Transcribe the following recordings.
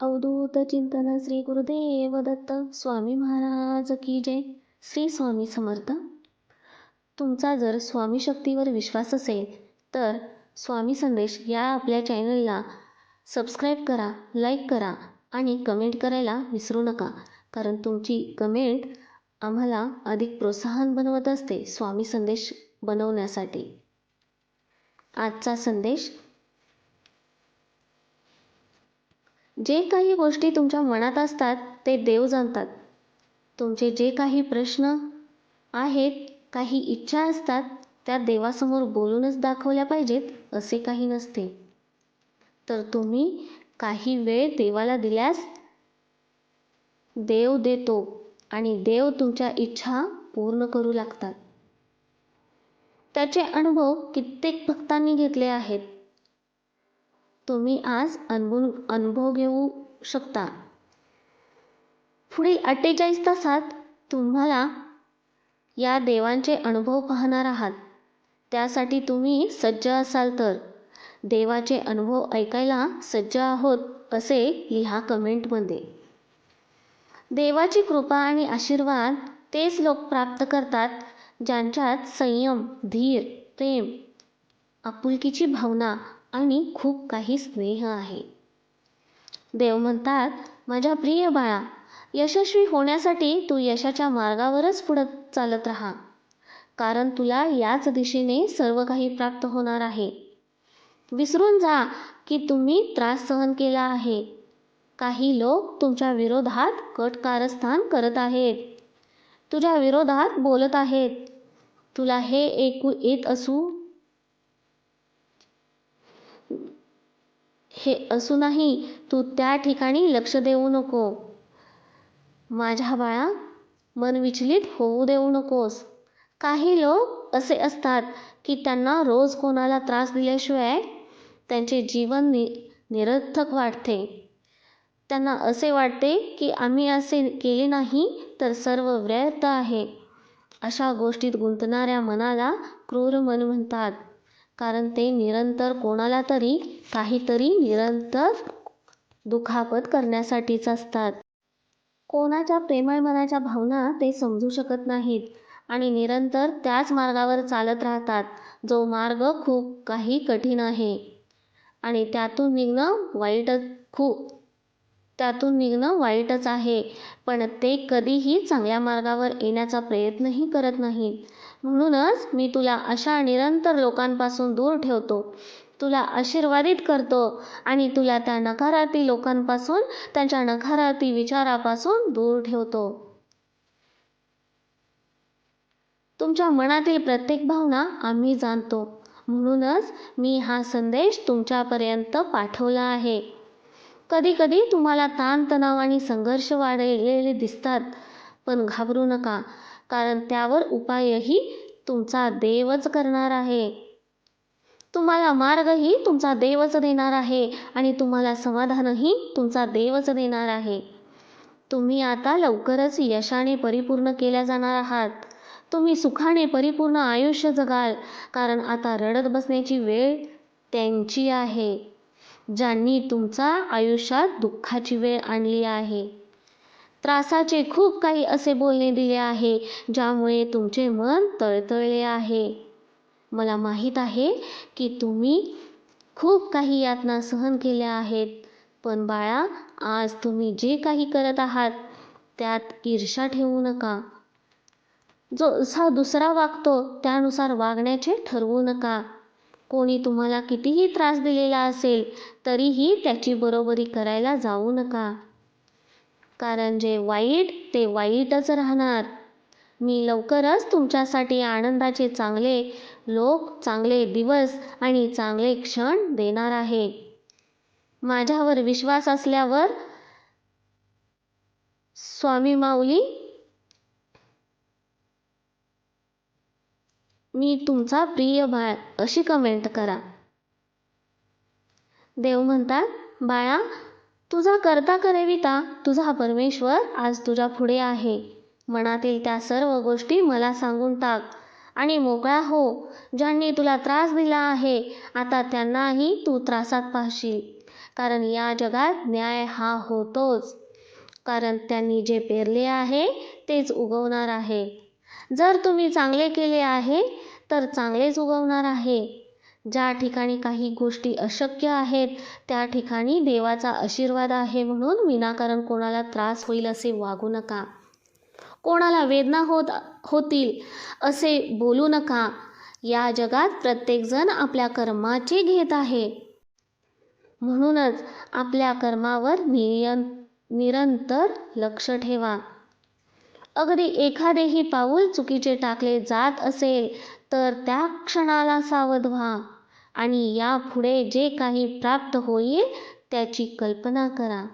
अवधूत चिंतन श्री गुरुदेव दत्त स्वामी महाराज की जय. श्री स्वामी समर्थ. तुमचा जर स्वामी शक्तीवर विश्वास असेल तर स्वामी संदेश या आपल्या चॅनलला सबस्क्राईब करा लाईक करा आणि कमेंट करायला विसरू नका. कारण तुमची कमेंट आम्हाला अधिक प्रोत्साहन बनवत असते स्वामी संदेश बनवण्यासाठी. आजचा संदेश जे काही गोष्टी तुमच्या मनात असतात ते देव जाणतात. तुमचे जे काही प्रश्न आहेत काही इच्छा असतात त्या देवासमोर बोलूनच दाखवल्या पाहिजेत असे काही नसते. तर तुम्ही काही वेळ देवाला दिल्यास देव देतो आणि देव तुमच्या इच्छा पूर्ण करू लागतात. त्याचे अनुभव कित्येक भक्तांनी घेतले आहेत. तुम्ही आज अनुभव अनुभव घेऊ शकता. पुढील अठ्ठेचाळीस तासात तुम्हाला या देवांचे अनुभव पाहणार आहात. त्यासाठी तुम्ही सज्ज असाल तर देवाचे अनुभव ऐकायला सज्ज आहोत असे लिहा कमेंटमध्ये देवाची कृपा आणि आशीर्वाद तेच लोक प्राप्त करतात ज्यांच्यात संयम धीर प्रेम आपुलकीची भावना आणि खूप काही स्नेह आहे. देव म्हणतात माझ्या प्रिय बाळा यशस्वी होण्यासाठी तू यशाच्या मार्गावरच पुढं चालत राहा. कारण तुला याच दिशेने सर्व काही प्राप्त होणार आहे. विसरून जा की तुम्ही त्रास सहन केला आहे. काही लोक तुमच्या विरोधात कट कारस्थान करत आहेत. तुझ्या विरोधात बोलत आहेत. तुला हे ऐकू येत असू हे असूनही तू त्या ठिकाणी लक्ष देऊ नको. माझ्या बाळा मन विचलित होऊ देऊ नकोस. काही लोक असे असतात की त्यांना रोज कोणाला त्रास दिल्याशिवाय त्यांचे जीवन नि निरर्थक वाटते. त्यांना असे वाटते की आम्ही असे केले नाही तर सर्व व्यर्थ आहे. अशा गोष्टीत गुंतणाऱ्या मनाला क्रूर मन म्हणतात. कारण ते निरंतर कोणाला तरी काहीतरी निरंतर दुखापत करण्यासाठीच असतात. कोणाच्या प्रेमळ मनाच्या भावना ते समजू शकत नाहीत आणि निरंतर त्याच मार्गावर चालत राहतात जो मार्ग खूप काही कठीण आहे. आणि त्यातून निघणं वाईटच खूप त्यातून निघणं वाईटच आहे. पण ते कधीही चांगल्या मार्गावर येण्याचा प्रयत्नही करत नाहीत. म्हणूनच मी तुला अशा निरंतर लोकांपासून दूर ठेवतो. तुला आशीर्वादित करतो आणि तुला त्या नकाराती लोकांपासून त्यांच्या नकाराती विचारापासून दूर ठेवतो. तुमच्या मनातील प्रत्येक भावना आम्ही जाणतो. म्हणूनच मी हा संदेश तुमच्यापर्यंत पाठवला आहे. कधी कधी तुम्हाला ताणतणाव आणि संघर्ष वाढलेले दिसतात पण घाबरू नका. कारण त्यावर उपायही तुमचा देवच करणार आहे. तुम्हाला मार्गही तुमचा देवच देणार आहे आणि तुम्हाला समाधानही तुमचा देवच देणार आहे. तुम्ही आता लवकरच यशाने परिपूर्ण केल्या जाणार आहात. तुम्ही सुखाने परिपूर्ण आयुष्य जगाल कारण आता रडत बसण्याची वेळ त्यांची आहे. ज्यांनी तुमचा आयुष्यात दुःखाची वेळ आणली आहे. त्रासाचे खूप काही असे बोलणे दिले आहे ज्यामुळे तुमचे मन तळतळले आहे. मला माहीत आहे की तुम्ही खूप काही यातना सहन केल्या आहेत पण बाळा आज तुम्ही जे काही करत आहात त्यात ईर्षा ठेवू नका. जो जसा दुसरा वागतो त्यानुसार वागण्याचे ठरवू नका. कोणी तुम्हाला कितीही त्रास दिलेला असेल तरीही त्याची बरोबरी करायला जाऊ नका. कारण जे वाईट ते वाईटच राहणार. मी लवकरच तुमच्यासाठी आनंदाचे चांगले लोक चांगले दिवस आणि चांगले क्षण देणार आहे. माझ्यावर विश्वास असल्यावर स्वामी माऊली मी तुमचा प्रिय बाळ अशी कमेंट करा. देव म्हणतात बाळा तुझा करता करविता तुझा परमेश्वर आज तुझ्या पुढे आहे. मनातील त्या सर्व गोष्टी मला सांगून टाक. आणि मोकळा हो ज्यांनी तुला त्रास दिला आहे आता त्यांनाही तू त्रासात पाहशील. कारण या जगात न्याय हा होतोच. कारण त्यांनी जे पेरले आहे तेच उगवणार आहे. जर तुम्ही चांगले केले आहे तर चांगलेच उगवणार आहे. ज्या ठिकाणी काही गोष्टी अशक्य आहेत त्या ठिकाणी देवाचा आशीर्वाद आहे म्हणून विनाकारण कोणाला त्रास होईल असे वागू नका. कोणाला वेदना होत होतील असे बोलू नका. या जगात प्रत्येकजण आपल्या कर्माचे घेत आहे. म्हणूनच आपल्या कर्मावर नियं निरंतर लक्ष ठेवा. अगदी एखादेही पाऊल चुकीचे टाकले जात असेल तर त्या क्षणाला सावध व्हा. आणि यापुढे जे काही प्राप्त होईल त्याची कल्पना करा.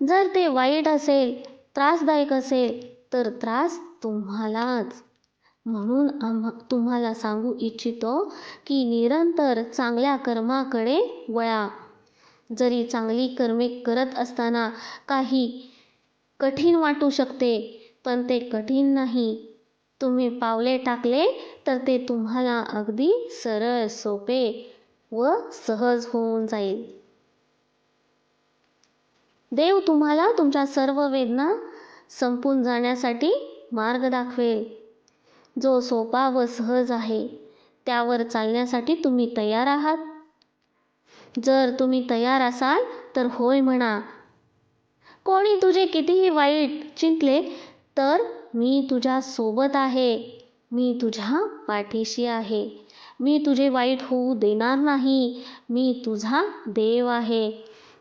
जर ते वाईट असेल त्रासदायक असेल तर त्रास तुम्हालाच. म्हणून आम्हा तुम्हाला सांगू इच्छितो की निरंतर चांगल्या कर्माकडे वळा. जरी चांगली कर्मे करत असताना काही कठीण वाटू शकते पण ते कठीण नाही. तुम्ही पावले टाकले तर ते तुम्हाला अगदी सरळ सोपे व सहज होऊन जाईल. देव तुम्हाला तुमच्या सर्व वेदना संपून जाण्यासाठी मार्ग दाखवेल. जो सोपा व सहज आहे त्यावर चालण्यासाठी तुम्ही तयार आहात. जर तुम्ही तयार असाल तर होय म्हणा. कोणी तुझे कितीही वाईट चिंतले तर मी तुझ्यासोबत आहे. मी तुझ्या पाठीशी आहे. मी तुझे वाईट होऊ देणार नाही. मी तुझा देव आहे.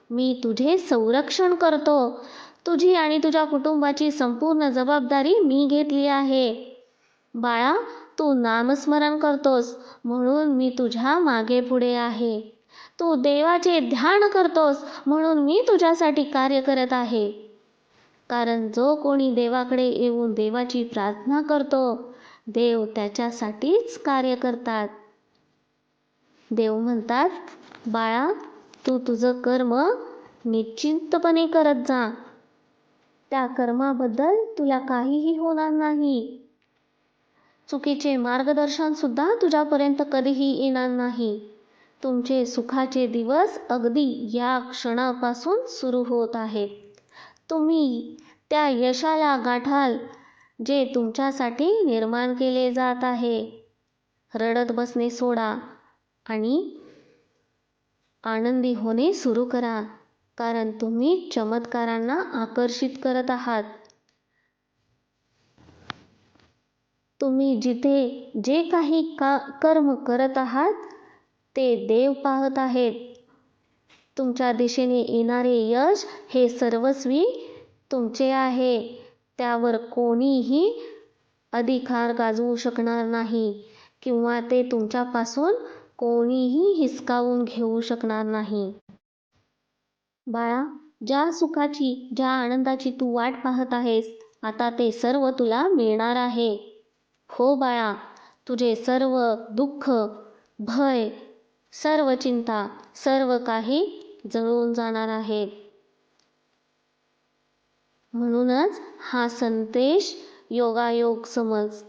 मी तुझे संरक्षण करतो. तुझी आणि तुझ्या कुटुंबाची संपूर्ण जबाबदारी मी घेतली आहे. बाळा तू नामस्मरण करतोस. म्हणून मी तुझ्या मागे पुढे आहे. तू देवाचे ध्यान करतोस. म्हणून मी तुझ्यासाठी कार्य करत आहे. कारण जो कोणी देवाकडे येऊन देवाची प्रार्थना करतो देव त्याच्यासाठीच कार्य करतात. देव म्हणतात बाळा तू तुझं कर्म निश्चिंतपणे करत जा. त्या कर्माबद्दल तुला काहीही होणार नाही. चुकीचे मार्गदर्शन सुद्धा तुझ्यापर्यंत कधीही येणार नाही. तुमचे सुखाचे दिवस अगदी या क्षणापासून सुरू होत आहेत. तुम्ही त्या यशाला गाठाल जे तुमच्यासाठी निर्माण केले जात आहे. रडत बसणे सोडा आणि आनंदी होणे सुरू करा कारण तुम्ही चमत्कारांना आकर्षित करत आहात. तुम्ही जिथे जे काही का कर्म करत आहात ते देव पाहत आहेत. तुमच्या दिशेने येणारे यश हे सर्वस्वी तुमचे आहे. त्यावर कोणीही अधिकार गाजवू शकणार नाही किंवा ते तुमच्यापासून कोणीही हिसकावून घेऊ शकणार नाही. बाळा ज्या सुखाची ज्या आनंदाची तू वाट पाहत आहेस आता ते सर्व तुला मिळणार आहे. हो बाळा तुझे सर्व दुःख भय सर्व चिंता सर्व काही जळून जाणार आहेत म्हणूनच हा संदेश योगायोग समज.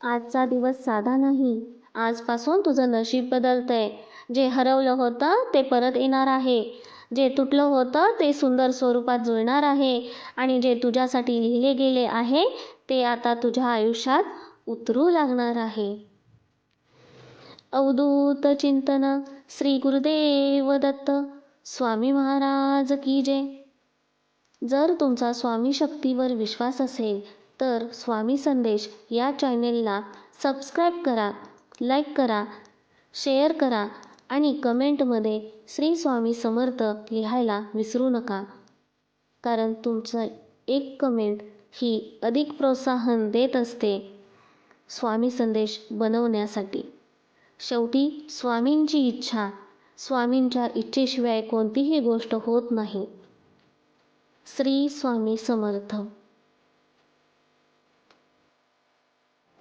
आजचा दिवस साधा नाही. आजपासून तुझं नशीब बदलतंय. जे हरवलं होतं ते परत येणार आहे. जे तुटलं होतं ते सुंदर स्वरूपात जुळणार आहे. आणि जे तुझ्यासाठी लिहिले गेले आहे ते आता तुझ्या आयुष्यात उतरू लागणार आहे. अवधूत चिंतन श्री गुरुदेव दत्त. स्वामी महाराज की जय. जर तुमचा स्वामी शक्तीवर विश्वास असेल तर स्वामी संदेश या चॅनेलला सबस्क्राईब करा लाईक करा शेअर करा आणि कमेंटमध्ये श्री स्वामी समर्थ लिहायला विसरू नका. कारण तुमचं एक कमेंट ही अधिक प्रोत्साहन देत असते स्वामी संदेश बनवण्यासाठी. शेवटी स्वामींची इच्छा स्वामींच्या इच्छेशिवाय कोणतीही गोष्ट होत नाही. श्री स्वामी समर्थ.